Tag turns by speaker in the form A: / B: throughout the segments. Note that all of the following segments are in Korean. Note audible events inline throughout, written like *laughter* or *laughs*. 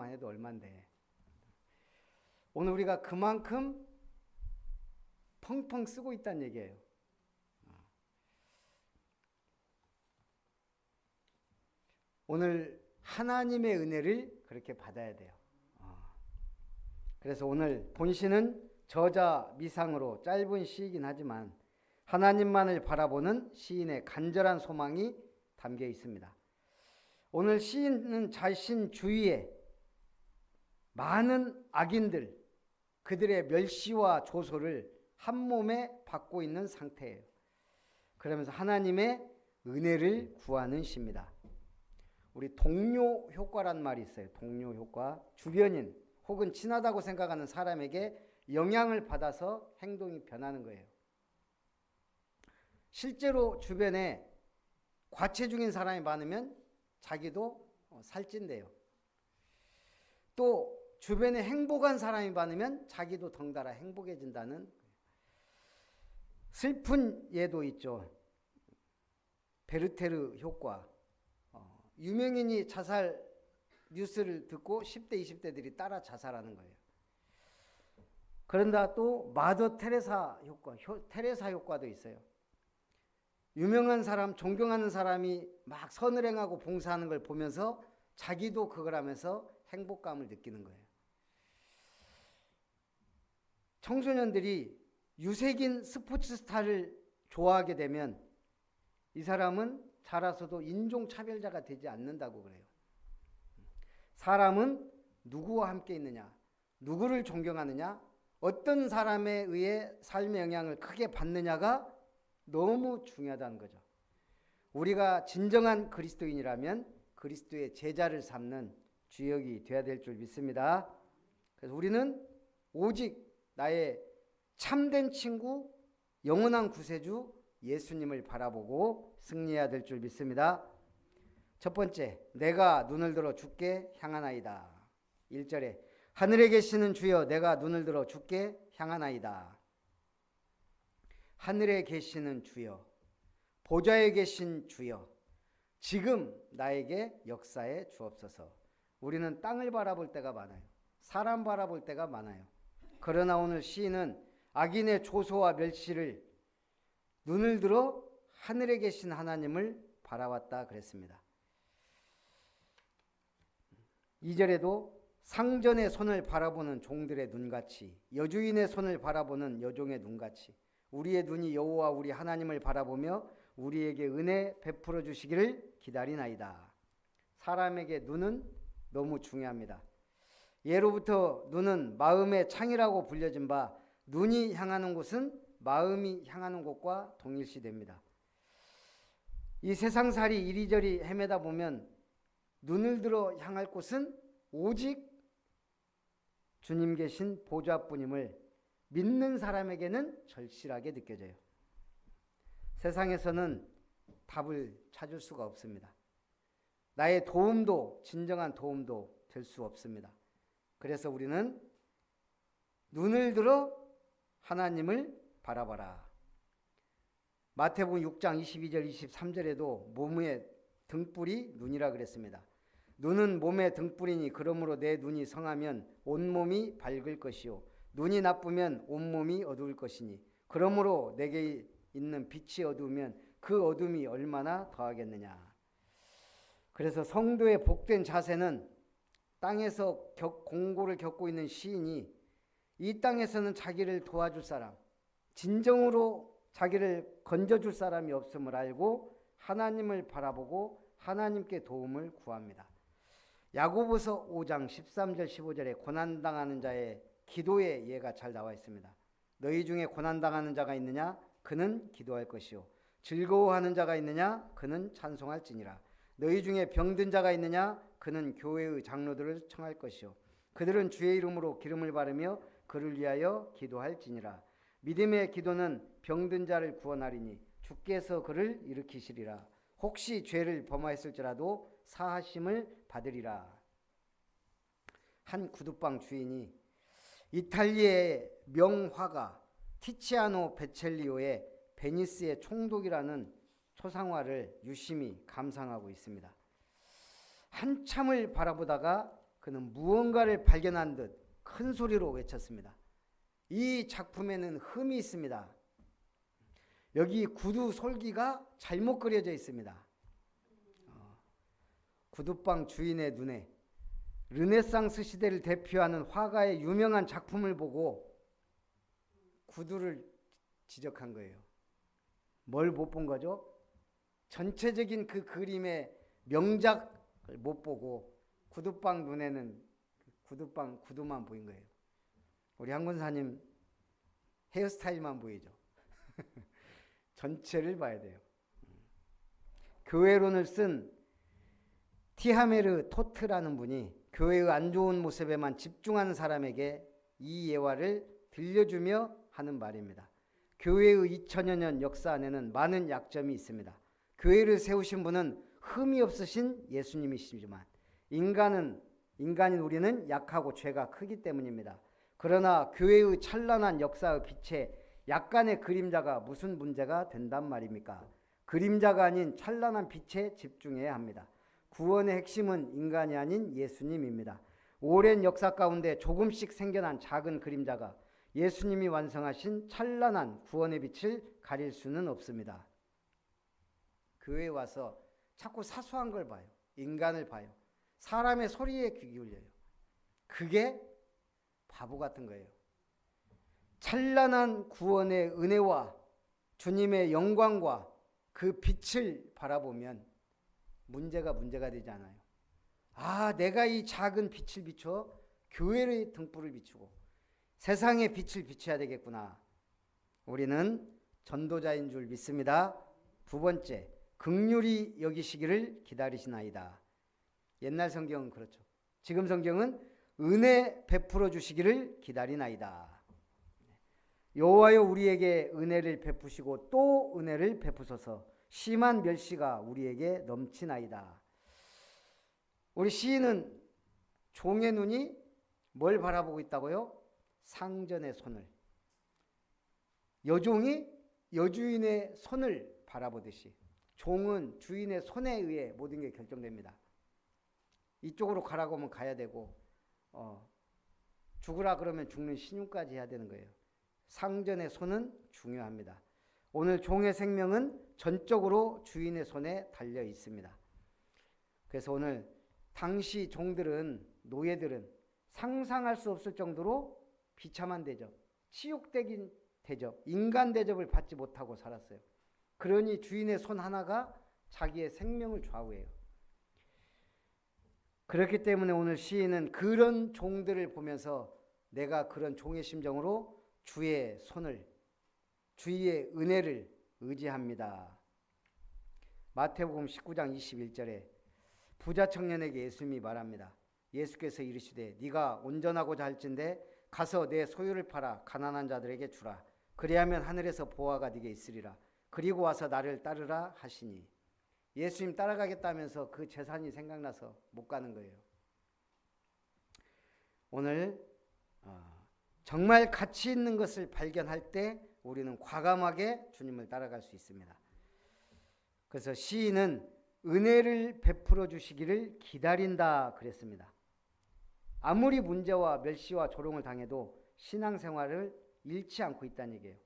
A: 달러만 해도 얼만데. 오늘 우리가 그만큼 펑펑 쓰고 있다는 얘기예요. 오늘 하나님의 은혜를 그렇게 받아야 돼요. 어. 그래서 오늘 본시는 저자 미상으로 짧은 시이긴 하지만 하나님만을 바라보는 시인의 간절한 소망이 담겨 있습니다. 오늘 시인은 자신 주위에 많은 악인들, 그들의 멸시와 조소를 한 몸에 받고 있는 상태예요. 그러면서 하나님의 은혜를 구하는 시입니다. 우리 동료 효과란 말이 있어요. 동료 효과. 주변인 혹은 친하다고 생각하는 사람에게 영향을 받아서 행동이 변하는 거예요. 실제로 주변에 과체중인 사람이 많으면 자기도 어, 살찐대요. 또 주변에 행복한 사람이 많으면 자기도 덩달아 행복해진다는 슬픈 예도 있죠. 베르테르 효과. 어, 유명인이 자살 뉴스를 듣고 10대, 20대들이 따라 자살하는 거예요. 그런다 또 마더 테레사 효과, 효, 테레사 효과도 있어요. 유명한 사람, 존경하는 사람이 막 선을 행하고 봉사하는 걸 보면서 자기도 그걸 하면서 행복감을 느끼는 거예요. 청소년들이 유색인 스포츠 스타를 좋아하게 되면 이 사람은 자라서도 인종차별자가 되지 않는다고 그래요. 사람은 누구와 함께 있느냐, 누구를 존경하느냐, 어떤 사람에 의해 삶의 영향을 크게 받느냐가 너무 중요하다는 거죠. 우리가 진정한 그리스도인이라면 그리스도의 제자를 삼는 주역이 되어야 될 줄 믿습니다. 그래서 우리는 오직 나의 참된 친구, 영원한 구세주 예수님을 바라보고 승리해야 될 줄 믿습니다. 첫 번째, 내가 눈을 들어 주께 향하나이다. 1절에 하늘에 계시는 주여 내가 눈을 들어 주께 향하나이다. 하늘에 계시는 주여, 보좌에 계신 주여, 지금 나에게 역사에 주옵소서. 우리는 땅을 바라볼 때가 많아요. 사람 바라볼 때가 많아요. 그러나 오늘 시인은 악인의 조소와 멸시를 눈을 들어 하늘에 계신 하나님을 바라왔다 그랬습니다. 2절에도 상전의 손을 바라보는 종들의 눈같이 여주인의 손을 바라보는 여종의 눈같이 우리의 눈이 여호와 우리 하나님을 바라보며 우리에게 은혜 베풀어 주시기를 기다리나이다. 사람에게 눈은 너무 중요합니다. 예로부터 눈은 마음의 창이라고 불려진 바 눈이 향하는 곳은 마음이 향하는 곳과 동일시됩니다. 이 세상살이 이리저리 헤매다 보면 눈을 들어 향할 곳은 오직 주님 계신 보좌뿐임을 믿는 사람에게는 절실하게 느껴져요. 세상에서는 답을 찾을 수가 없습니다. 나의 도움도 진정한 도움도 될 수 없습니다. 그래서 우리는 눈을 들어 하나님을 바라봐라. 마태복음 6장 22절 23절에도 몸의 등불이 눈이라 그랬습니다. 눈은 몸의 등불이니 그러므로 내 눈이 성하면 온몸이 밝을 것이요 눈이 나쁘면 온몸이 어두울 것이니 그러므로 내게 있는 빛이 어두우면 그 어둠이 얼마나 더하겠느냐. 그래서 성도의 복된 자세는 땅에서 겪, 공고를 겪고 있는 시인이 이 땅에서는 자기를 도와줄 사람, 진정으로 자기를 건져줄 사람이 없음을 알고 하나님을 바라보고 하나님께 도움을 구합니다. 야고보서 5장 13절 15절에 고난 당하는 자의 기도의 예가 잘 나와 있습니다. 너희 중에 고난 당하는 자가 있느냐? 그는 기도할 것이요. 즐거워하는 자가 있느냐? 그는 찬송할지니라. 너희 중에 병든 자가 있느냐 그는 교회의 장로들을 청할 것이요. 그들은 주의 이름으로 기름을 바르며 그를 위하여 기도할지니라. 믿음의 기도는 병든 자를 구원하리니 주께서 그를 일으키시리라. 혹시 죄를 범하였을지라도 사하심을 받으리라. 한 구두방 주인이 이탈리아의 명화가 티치아노 베첼리오의 베니스의 총독이라는 초상화를 유심히 감상하고 있습니다. 한참을 바라보다가 그는 무언가를 발견한 듯 큰 소리로 외쳤습니다. 이 작품에는 흠이 있습니다. 여기 구두 솔기가 잘못 그려져 있습니다. 어, 구두방 주인의 눈에 르네상스 시대를 대표하는 화가의 유명한 작품을 보고 구두를 지적한 거예요. 뭘 못 본 거죠? 전체적인 그 그림의 명작을 못 보고 구두방 눈에는 구두방 구두만 보인 거예요. 우리 한 권사님 헤어스타일만 보이죠. *laughs* 전체를 봐야 돼요. 교회론을 쓴 티하메르 토트라는 분이 교회의 안 좋은 모습에만 집중하는 사람에게 이 예화를 들려주며 하는 말입니다. 교회의 2000여 년 역사 안에는 많은 약점이 있습니다. 교회를 세우신 분은 흠이 없으신 예수님이시지만 인간은 인간인 우리는 약하고 죄가 크기 때문입니다. 그러나 교회의 찬란한 역사의 빛에 약간의 그림자가 무슨 문제가 된단 말입니까? 그림자가 아닌 찬란한 빛에 집중해야 합니다. 구원의 핵심은 인간이 아닌 예수님입니다. 오랜 역사 가운데 조금씩 생겨난 작은 그림자가 예수님이 완성하신 찬란한 구원의 빛을 가릴 수는 없습니다. 교회에 와서 자꾸 사소한 걸 봐요. 인간을 봐요. 사람의 소리에 귀 기울여요. 그게 바보 같은 거예요. 찬란한 구원의 은혜와 주님의 영광과 그 빛을 바라보면 문제가 문제가 되지 않아요. 아, 내가 이 작은 빛을 비춰 교회의 등불을 비추고 세상의 빛을 비춰야 되겠구나. 우리는 전도자인 줄 믿습니다. 두 번째, 극률이 여기시기를 기다리시나이다. 옛날 성경은 그렇죠. 지금 성경은 은혜 베풀어 주시기를 기다리나이다. 여호와여 우리에게 은혜를 베푸시고 또 은혜를 베푸소서 심한 멸시가 우리에게 넘치나이다. 우리 시인은 종의 눈이 뭘 바라보고 있다고요? 상전의 손을. 여종이 여주인의 손을 바라보듯이 종은 주인의 손에 의해 모든 게 결정됩니다. 이쪽으로 가라고 하면 가야 되고 어, 죽으라 그러면 죽는 신용까지 해야 되는 거예요. 상전의 손은 중요합니다. 오늘 종의 생명은 전적으로 주인의 손에 달려 있습니다. 그래서 오늘 당시 종들은 노예들은 상상할 수 없을 정도로 비참한 대접, 치욕적인 대접, 인간 대접을 받지 못하고 살았어요. 그러니 주인의 손 하나가 자기의 생명을 좌우해요. 그렇기 때문에 오늘 시인은 그런 종들을 보면서 내가 그런 종의 심정으로 주의 손을 주의 은혜를 의지합니다. 마태복음 19장 21절에 부자 청년에게 예수님이 말합니다. 예수께서 이르시되 네가 온전하고자 할진대 가서 내 소유를 팔아 가난한 자들에게 주라. 그리하면 하늘에서 보화가 네게 있으리라. 그리고 와서 나를 따르라 하시니 예수님 따라가겠다면서 그 재산이 생각나서 못 가는 거예요. 오늘 어, 정말 가치 있는 것을 발견할 때 우리는 과감하게 주님을 따라갈 수 있습니다. 그래서 시인은 은혜를 베풀어 주시기를 기다린다 그랬습니다. 아무리 문제와 멸시와 조롱을 당해도 신앙생활을 잃지 않고 있다는 얘기예요.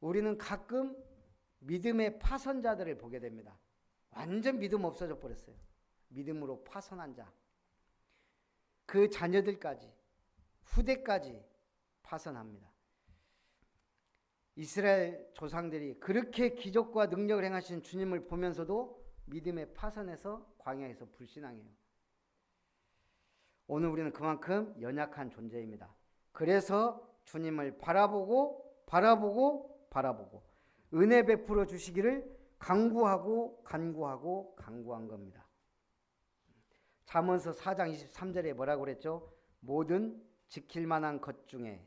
A: 우리는 가끔 믿음의 파선자들을 보게 됩니다. 완전 믿음 없어져 버렸어요. 믿음으로 파선한 자. 그 자녀들까지, 후대까지 파선합니다. 이스라엘 조상들이 그렇게 기적과 능력을 행하신 주님을 보면서도 믿음의 파선에서 광야에서 불신앙해요. 오늘 우리는 그만큼 연약한 존재입니다. 그래서 주님을 바라보고 바라보고 바라보고 은혜 베풀어 주시기를 강구하고 간구하고 강구한 겁니다. 잠언서 4장 23절에 뭐라고 그랬죠? 모든 지킬 만한 것 중에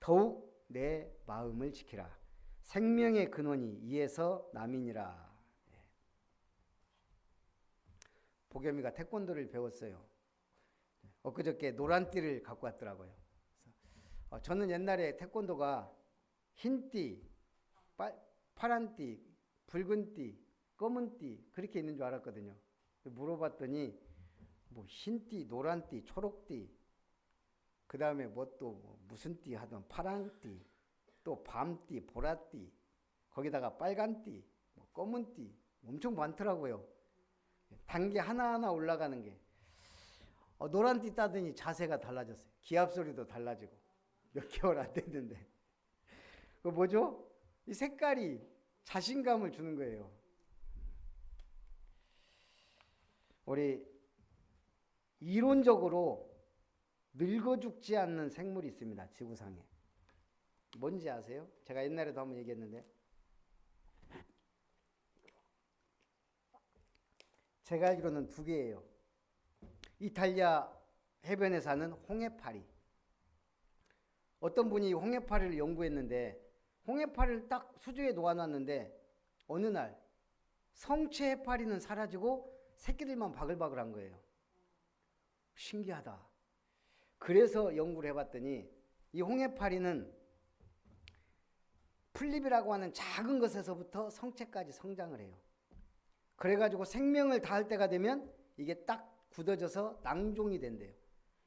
A: 더욱 내 마음을 지키라. 생명의 근원이 이에서 남이니라. 예. 보겸이가 태권도를 배웠어요. 엊그저께 노란띠를 갖고 왔더라고요. 어, 저는 옛날에 태권도가 흰띠, 파란 띠, 붉은 띠, 검은 띠 그렇게 있는 줄 알았거든요. 물어봤더니 뭐 흰띠, 노란띠, 초록띠, 그 다음에 뭐 또 무슨 띠 하던 파랑띠, 또 밤띠, 보라띠, 거기다가 빨간띠, 뭐 검은띠 엄청 많더라고요. 단계 하나하나 올라가는 게 어, 노란띠 따더니 자세가 달라졌어요. 기합 소리도 달라지고 몇 개월 안 됐는데 그 뭐죠? 이 색깔이 자신감을 주는 거예요. 우리 이론적으로 늙어 죽지 않는 생물이 있습니다. 지구상에. 뭔지 아세요? 제가 옛날에도 한번 얘기했는데 제가 알기로는 두 개예요. 이탈리아 해변에 사는 홍해파리. 어떤 분이 홍해파리를 연구했는데 홍해파리를 딱 수조에 놓아놨는데 어느 날 성체 해파리는 사라지고 새끼들만 바글바글한 거예요. 신기하다. 그래서 연구를 해봤더니 이 홍해파리는 풀립이라고 하는 작은 것에서부터 성체까지 성장을 해요. 그래가지고 생명을 다할 때가 되면 이게 딱 굳어져서 낭종이 된대요.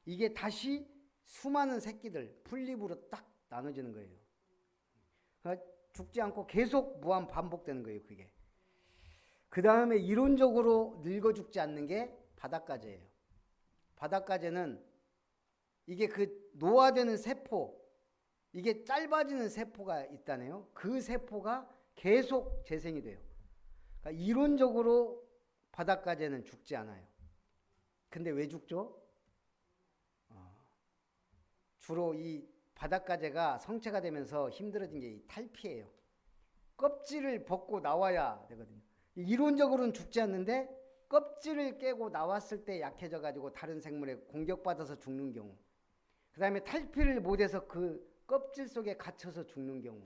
A: 이게 다시 수많은 새끼들 풀립으로 딱 나눠지는 거예요. 그러니까 죽지 않고 계속 무한 반복되는 거예요. 그게. 그 다음에 이론적으로 늙어 죽지 않는 게 바닷가재예요. 바닷가재는 이게 그 노화되는 세포, 이게 짧아지는 세포가 있다네요. 그 세포가 계속 재생이 돼요. 그러니까 이론적으로 바닷가재는 죽지 않아요. 근데 왜 죽죠? 어, 주로 이 바닷가재가 성체가 되면서 힘들어진 게이 탈피예요. 껍질을 벗고 나와야 되거든요. 이론적으로는 죽지 않는데 껍질을 깨고 나왔을 때 약해져 가지고 다른 생물에 공격받아서 죽는 경우. 그다음에 탈피를 못 해서 그 껍질 속에 갇혀서 죽는 경우.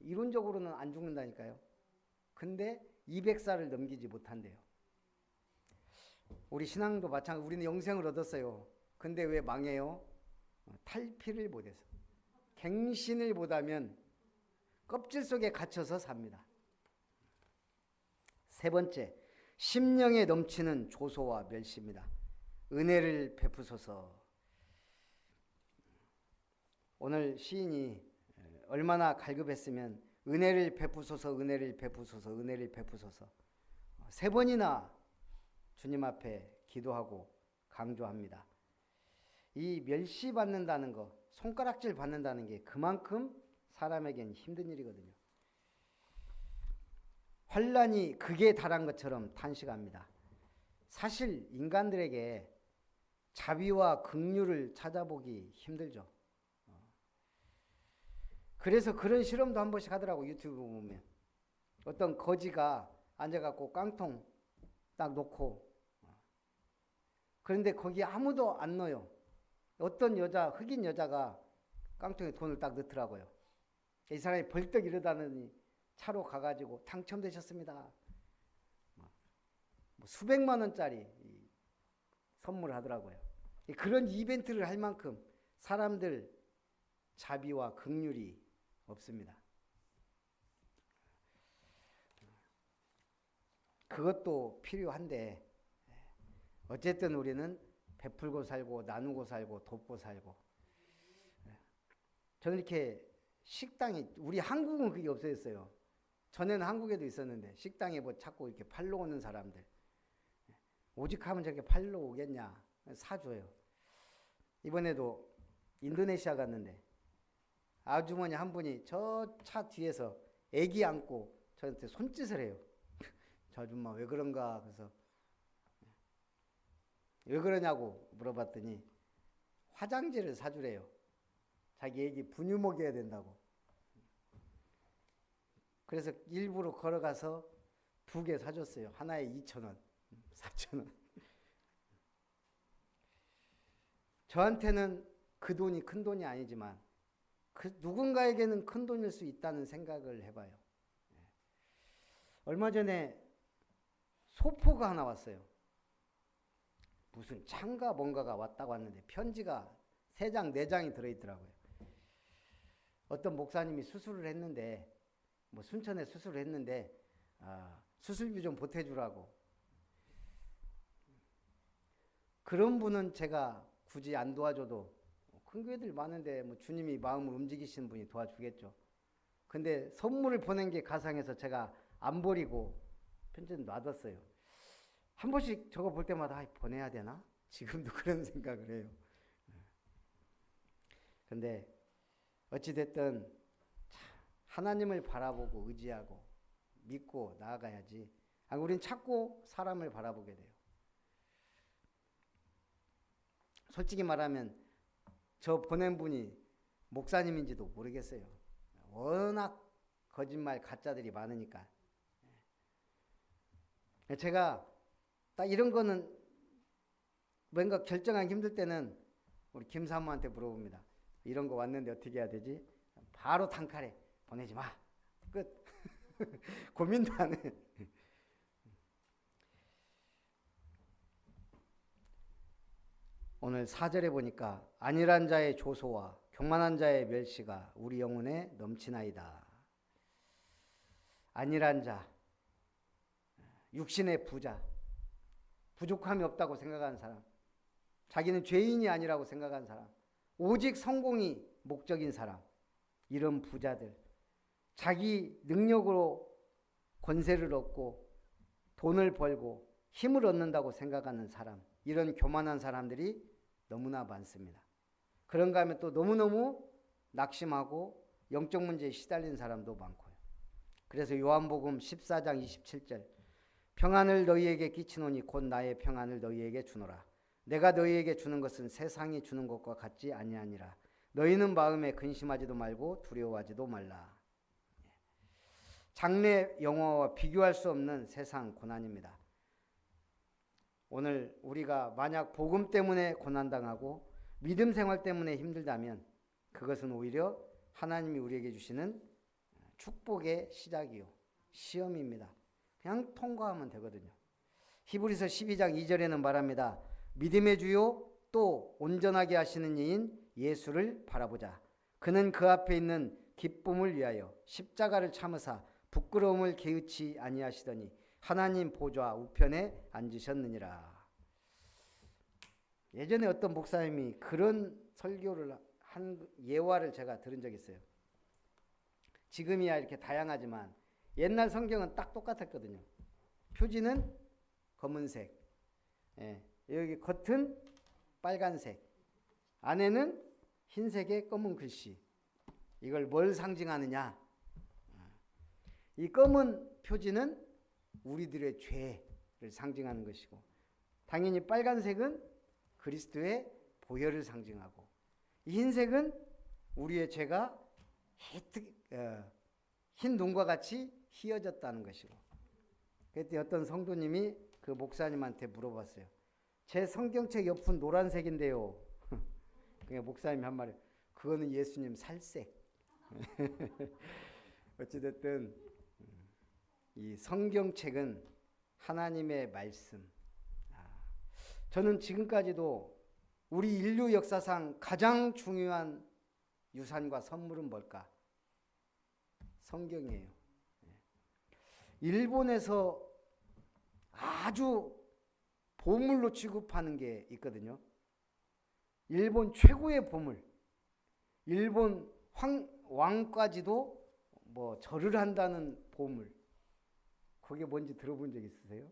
A: 이론적으로는 안 죽는다니까요. 근데 200살을 넘기지 못한대요. 우리 신앙도 마찬가지. 우리는 영생을 얻었어요. 근데 왜 망해요? 어, 탈피를 못해서. 갱신을 못하면 껍질 속에 갇혀서 삽니다. 세 번째, 심령에 넘치는 조소와 멸시입니다. 은혜를 베푸소서. 오늘 시인이 얼마나 갈급했으면 은혜를 베푸소서, 은혜를 베푸소서, 은혜를 베푸소서. 세 번이나 주님 앞에 기도하고 강조합니다. 이 멸시받는다는 거, 손가락질 받는다는 게 그만큼 사람에겐 힘든 일이거든요. 환란이 극에 달한 것처럼 탄식합니다. 사실 인간들에게 자비와 긍휼을 찾아보기 힘들죠. 그래서 그런 실험도 한 번씩 하더라고 유튜브 보면 어떤 거지가 앉아갖고 깡통 딱 놓고 그런데 거기 아무도 안 넣어요. 어떤 여자 흑인 여자가 깡통에 돈을 딱 넣더라고요. 이 사람이 벌떡 일어나더니 차로 가가지고 당첨되셨습니다. 뭐 수백만 원짜리 선물을 하더라고요. 그런 이벤트를 할 만큼 사람들 자비와 긍휼이 없습니다. 그것도 필요한데 어쨌든 우리는 베풀고 살고 나누고 살고 돕고 살고 저는 이렇게 식당이 우리 한국은 그게 없어졌어요. 전에는 한국에도 있었는데 식당에 뭐 자꾸 이렇게 팔러 오는 사람들 오직 하면 저렇게 팔러 오겠냐 사줘요. 이번에도 인도네시아 갔는데 아주머니 한 분이 저 차 뒤에서 애기 안고 저한테 손짓을 해요. *laughs* 저 아줌마 왜 그런가 그래서 왜 그러냐고 물어봤더니 화장지를 사주래요. 자기 애기 분유 먹여야 된다고. 그래서 일부러 걸어가서 두 개 사줬어요. 하나에 2천 원, 4천 원. 저한테는 그 돈이 큰 돈이 아니지만 그 누군가에게는 큰 돈일 수 있다는 생각을 해봐요. 얼마 전에 소포가 하나 왔어요. 무슨 창가 뭔가가 왔다고 왔는데 편지가 세 장, 네 장이 들어있더라고요. 어떤 목사님이 수술을 했는데 뭐 순천에 수술을 했는데 아, 수술비 좀 보태주라고. 그런 분은 제가 굳이 안 도와줘도 큰 교회들 많은데 뭐 주님이 마음을 움직이시는 분이 도와주겠죠. 근데 선물을 보낸 게 가상해서 제가 안 버리고 편지는 놔뒀어요. 한 번씩 저거 볼 때마다 아, 보내야 되나? 지금도 *laughs* 그런 생각을 해요. 근데 어찌됐든 참 하나님을 바라보고 의지하고 믿고 나아가야지. 아, 우린 자꾸 사람을 바라보게 돼요. 솔직히 말하면 저 보낸 분이 목사님인지도 모르겠어요. 워낙 거짓말 가짜들이 많으니까. 제가 딱 이런 거는 뭔가 결정하기 힘들 때는 우리 김사모한테 물어봅니다. 이런 거 왔는데 어떻게 해야 되지? 바로 단칼에 보내지 마. 끝. *laughs* 고민도 안 해. 오늘 사절에 보니까 안일한 자의 조소와 교만한 자의 멸시가 우리 영혼에 넘치나이다. 안일한 자, 육신의 부자, 부족함이 없다고 생각하는 사람, 자기는 죄인이 아니라고 생각하는 사람, 오직 성공이 목적인 사람, 이런 부자들, 자기 능력으로 권세를 얻고 돈을 벌고 힘을 얻는다고 생각하는 사람, 이런 교만한 사람들이 너무나 많습니다. 그런가 하면 또 너무너무 낙심하고 영적 문제에 시달린 사람도 많고요. 그래서 요한복음 14장 27절 평안을 너희에게 끼치노니 곧 나의 평안을 너희에게 주노라. 내가 너희에게 주는 것은 세상이 주는 것과 같지 아니하니라. 너희는 마음에 근심하지도 말고 두려워하지도 말라. 장래 영화와 비교할 수 없는 세상 고난입니다. 오늘 우리가 만약 복음 때문에 고난당하고 믿음 생활 때문에 힘들다면 그것은 오히려 하나님이 우리에게 주시는 축복의 시작이요. 시험입니다. 그냥 통과하면 되거든요. 히브리서 12장 2절에는 말합니다. 믿음의 주요 또 온전하게 하시는 이인 예수를 바라보자. 그는 그 앞에 있는 기쁨을 위하여 십자가를 참으사 부끄러움을 개의치 아니하시더니 하나님 보좌 우편에 앉으셨느니라. 예전에 어떤 목사님이 그런 설교를 한 예화를 제가 들은 적이 있어요. 지금이야 이렇게 다양하지만 옛날 성경은 딱 똑같았거든요. 표지는 검은색, 예, 여기 겉은 빨간색, 안에는 흰색의 검은 글씨. 이걸 뭘 상징하느냐? 이 검은 표지는 우리들의 죄를 상징하는 것이고, 당연히 빨간색은 그리스도의 보혈을 상징하고, 이 흰색은 우리의 죄가 어, 흰 눈과 같이 희어졌다는 것이고, 그때 어떤 성도님이 그 목사님한테 물어봤어요. 제 성경책 옆은 노란색인데요. *laughs* 그냥 목사님이 한 말이 그거는 예수님 살색. *laughs* 어찌됐든 이 성경책은 하나님의 말씀. 아, 저는 지금까지도 우리 인류 역사상 가장 중요한 유산과 선물은 뭘까? 성경이에요. 일본에서 아주 보물로 취급하는 게 있거든요. 일본 최고의 보물. 일본 황, 왕까지도 뭐 절을 한다는 보물. 그게 뭔지 들어본 적 있으세요?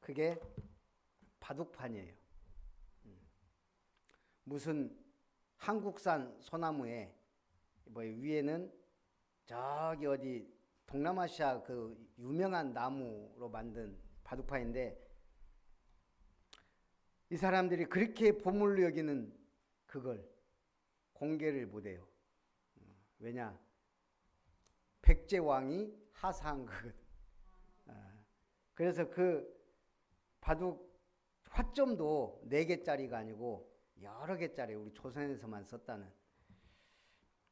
A: 그게 바둑판이에요. 음. 무슨 한국산 소나무에 뭐 위에는 저기 어디 동남아시아 그 유명한 나무로 만든 바둑판인데 이 사람들이 그렇게 보물로 여기는 그걸 공개를 못해요. 왜냐? 백제 왕이 하사한 거거든. 아, 그래서 그 바둑 화점도 네 개짜리가 아니고 여러 개짜리 우리 조선에서만 썼다는.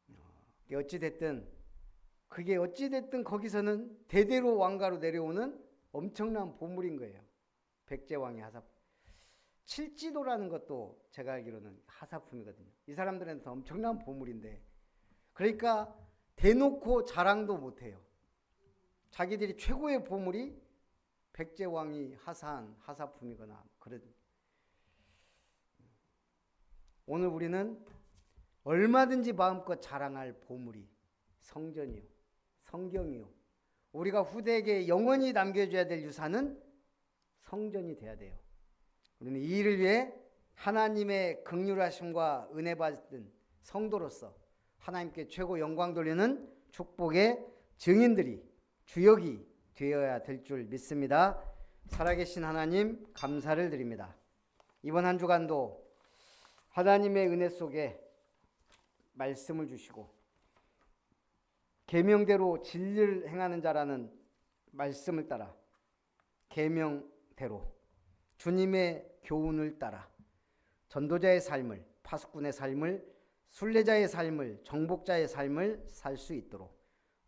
A: 어, 어찌 됐든 그게 어찌 됐든 거기서는 대대로 왕가로 내려오는 엄청난 보물인 거예요. 백제 왕의 하사. 칠지도라는 것도 제가 알기로는 하사품이거든요. 이 사람들한테 엄청난 보물인데, 그러니까 대놓고 자랑도 못해요. 자기들이 최고의 보물이 백제왕이 하사한 하사품이거나 그런 오늘 우리는 얼마든지 마음껏 자랑할 보물이 성전이요 성경이요 우리가 후대에게 영원히 남겨줘야 될 유산은 성전이 돼야 돼요. 우리는 이 일을 위해 하나님의 극률하심과 은혜 받은 성도로서 하나님께 최고 영광 돌리는 축복의 증인들이 주역이 되어야 될 줄 믿습니다. 살아계신 하나님 감사를 드립니다. 이번 한 주간도 하나님의 은혜 속에 말씀을 주시고 계명대로 진리를 행하는 자라는 말씀을 따라 계명대로 주님의 교훈을 따라 전도자의 삶을 파수꾼의 삶을 순례자의 삶을 정복자의 삶을 살 수 있도록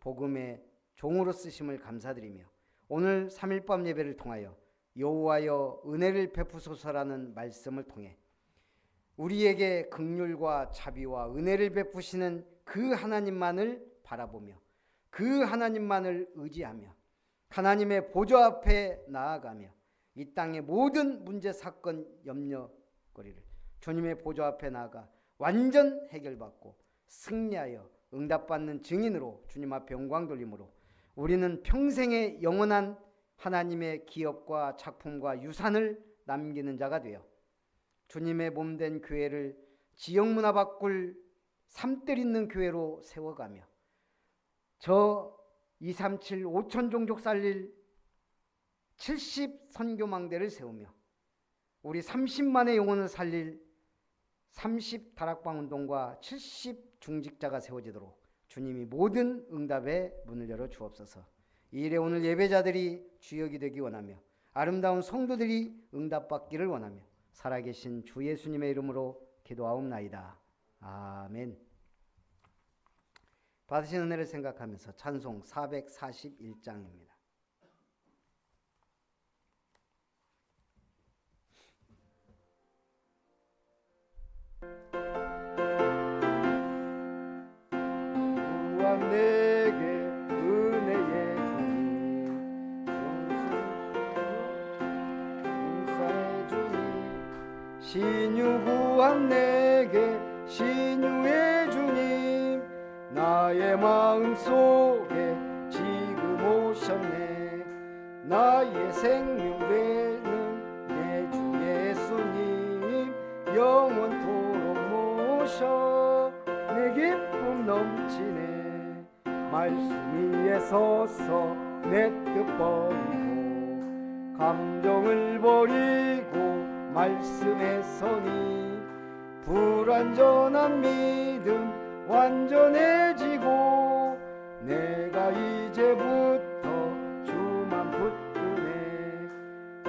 A: 복음의 종으로 쓰심을 감사드리며 오늘 3일 밤 예배를 통하여 여호와여 은혜를 베푸소서라는 말씀을 통해 우리에게 극률과 자비와 은혜를 베푸시는 그 하나님만을 바라보며 그 하나님만을 의지하며 하나님의 보좌 앞에 나아가며 이 땅의 모든 문제 사건 염려거리를 주님의 보좌 앞에 나아가 완전 해결받고 승리하여 응답받는 증인으로 주님 앞에 영광 돌림으로 우리는 평생의 영원한 하나님의 기업과 작품과 유산을 남기는 자가 되어 주님의 몸된 교회를 지역 문화 바꿀 삼뜰 있는 교회로 세워가며 저 237, 5천 종족 살릴 70 선교망대를 세우며 우리 30만의 영혼을 살릴 30 다락방 운동과 70 중직자가 세워지도록 주님이 모든 응답의 문을 열어 주옵소서. 이 일에 오늘 예배자들이 주역이 되기 원하며 아름다운 성도들이 응답받기를 원하며 살아계신 주 예수님의 이름으로 기도하옵나이다. 아멘. 받으신 은혜를 생각하면서 찬송 441장입니다. 신유 구원 내게 신유의 주님 나의 마음 속에 지금 오셨네. 나의 생명 되는 내 주 예수님 영원토록 모셔 내 기쁨 넘치네. 말씀 위에 서서 내 뜻 버리고 감정을 버리고 말씀에 서니 불완전한 믿음 완전해지고 내가 이제부터 주만 붙드네.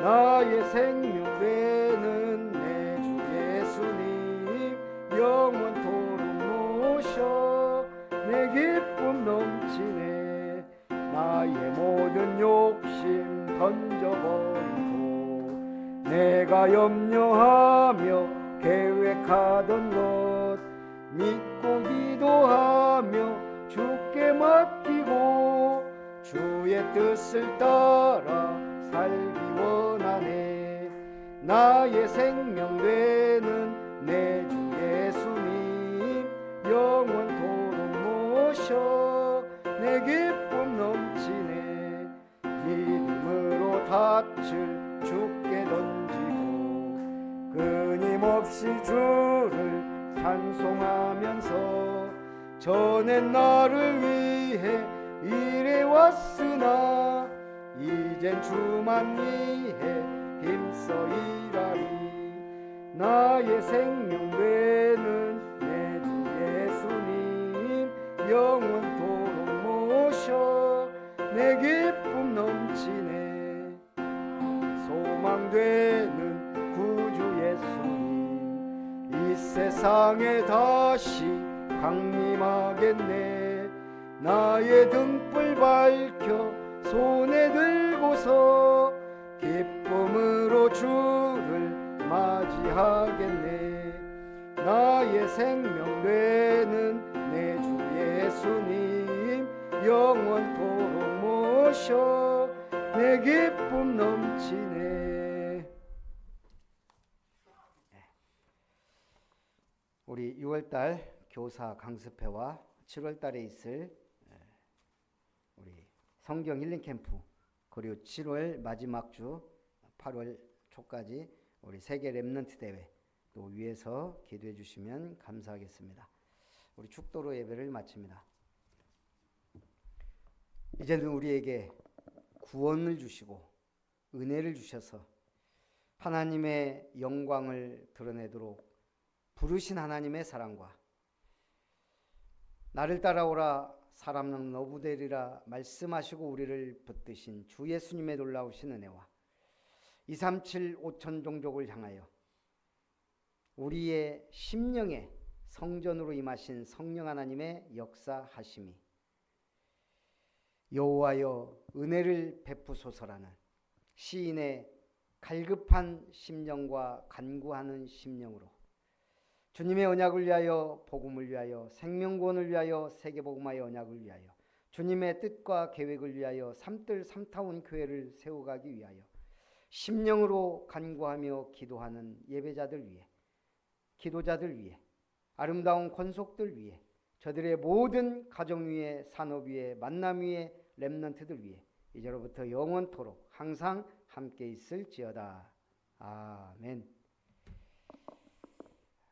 A: 나의 생명 되는 내 주 예수님 영원토록 모셔 내 기쁨 넘치네. 나의 모든 욕심 던져버리고 내가 염려하며 계획하던 것 믿고 기도하며 주께 맡기고 주의 뜻을 따라 살기 원하네. 나의 생명 되는 내 주 예수님 영원토록 모셔 내 기쁨 넘치네. 믿음으로 닻을 끊임없이 주를 찬송하면서 전엔 나를 위해 일해왔으나 이젠 주만 위해 힘써 일하리. 나의 생명 되는 내 주 예수님 영원토록 모셔 내 기쁨 넘치네. 소망되는 세상에 다시 강림하겠네. 나의 등불 밝혀 손에 들고서 기쁨으로 주를 맞이하겠네. 나의 생명 되는 내 주 예수님 영원토록 오셔 내 기쁨 넘치네 우리 6월달 교사 강습회와 7월달에 있을 에, 우리 성경 힐링 캠프 그리고 7월 마지막 주 8월 초까지 우리 세계 랩넌트 대회 또 위에서 기도해 주시면 감사하겠습니다. 우리 축도로 예배를 마칩니다. 이제는 우리에게 구원을 주시고 은혜를 주셔서 하나님의 영광을 드러내도록 부르신 하나님의 사랑과 나를 따라오라 사람은 너부되리라 말씀하시고 우리를 붙드신 주 예수님의 놀라우신 은혜와 237 5천 종족을 향하여 우리의 심령에 성전으로 임하신 성령 하나님의 역사하심이 여호와여 은혜를 베푸소서라는 시인의 갈급한 심령과 간구하는 심령으로 주님의 언약을 위하여 복음을 위하여 생명구원을 위하여 세계복음화의 언약을 위하여 주님의 뜻과 계획을 위하여 삼뜰 삼타운 교회를 세워가기 위하여 심령으로 간구하며 기도하는 예배자들 위해 기도자들 위해 아름다운 권속들 위해 저들의 모든 가정 위에 산업 위에 만남 위에 렘넌트들 위해 이제로부터 영원토록 항상 함께 있을지어다. 아멘.